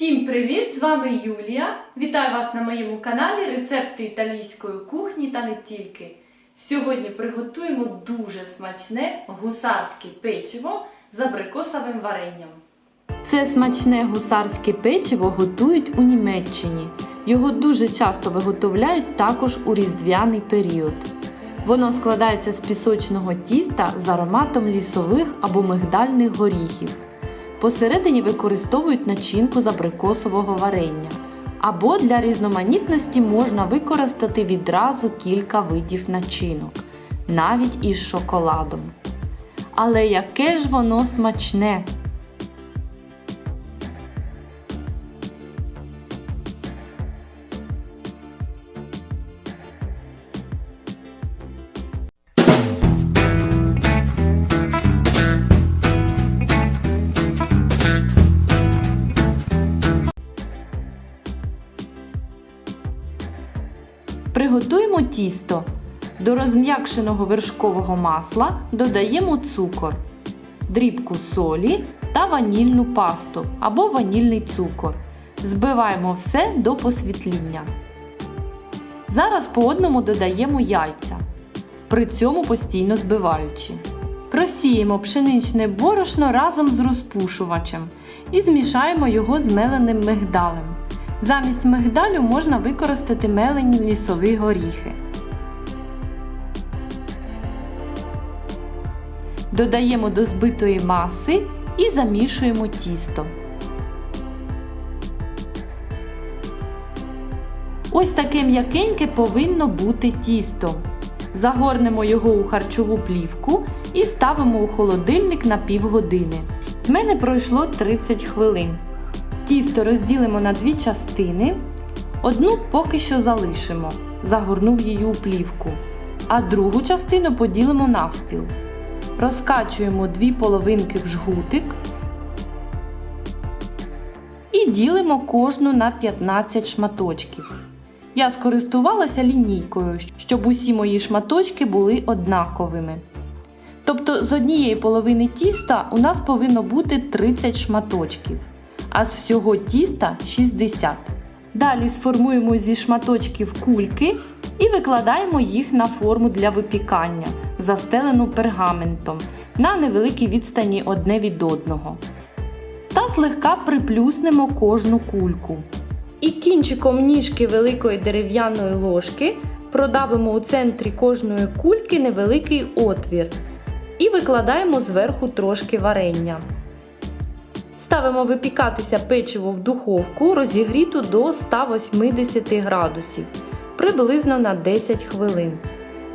Всім привіт! З вами Юлія. Вітаю вас на моєму каналі Рецепти італійської кухні та не тільки. Сьогодні приготуємо дуже смачне гусарське печиво з абрикосовим варенням. Це смачне гусарське печиво готують у Німеччині. Його дуже часто виготовляють також у різдвяний період. Воно складається з пісочного тіста з ароматом лісових або мигдальних горіхів. Посередині використовують начинку з абрикосового варення. Або для різноманітності можна використати відразу кілька видів начинок, навіть із шоколадом. Але яке ж воно смачне! Приготуємо тісто. До розм'якшеного вершкового масла додаємо цукор, дрібку солі та ванільну пасту або ванільний цукор. Збиваємо все до посвітління. Зараз по одному додаємо яйця, при цьому постійно збиваючи. Просіємо пшеничне борошно разом з розпушувачем і змішаємо його з меленим мигдалем. Замість мигдалю можна використати мелені лісові горіхи. Додаємо до збитої маси і замішуємо тісто. Ось таке м'якеньке повинно бути тісто. Загорнемо його у харчову плівку і ставимо у холодильник на півгодини. В мене пройшло 30 хвилин. Тісто розділимо на дві частини. Одну поки що залишимо, загорнув її у плівку, а другу частину поділимо навпіл. Розкачуємо дві половинки в жгутик і ділимо кожну на 15 шматочків. Я скористувалася лінійкою, щоб усі мої шматочки були однаковими. Тобто з однієї половини тіста у нас повинно бути 30 шматочків а з всього тіста 60. Далі сформуємо зі шматочків кульки і викладаємо їх на форму для випікання, застелену пергаментом на невеликій відстані одне від одного. Та злегка приплюснемо кожну кульку. І кінчиком ніжки великої дерев'яної ложки продавимо у центрі кожної кульки невеликий отвір і викладаємо зверху трошки варення. Ставимо випікатися печиво в духовку розігріту до 180 градусів приблизно на 10 хвилин.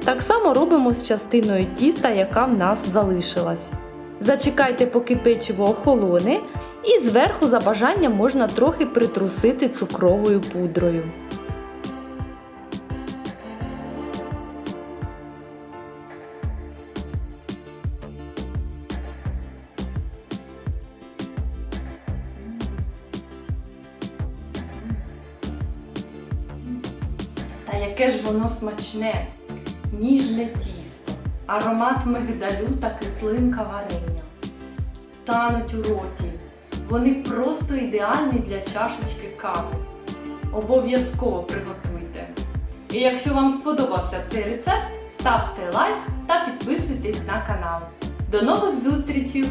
Так само робимо з частиною тіста, яка в нас залишилась. Зачекайте, поки печиво охолоне, і зверху за бажанням можна трохи притрусити цукровою пудрою. Та яке ж воно смачне, ніжне тісто, аромат мигдалю та кислинка варення. Тануть у роті. Вони просто ідеальні для чашечки кави. Обов'язково приготуйте. І якщо вам сподобався цей рецепт, ставте лайк та підписуйтесь на канал. До нових зустрічей!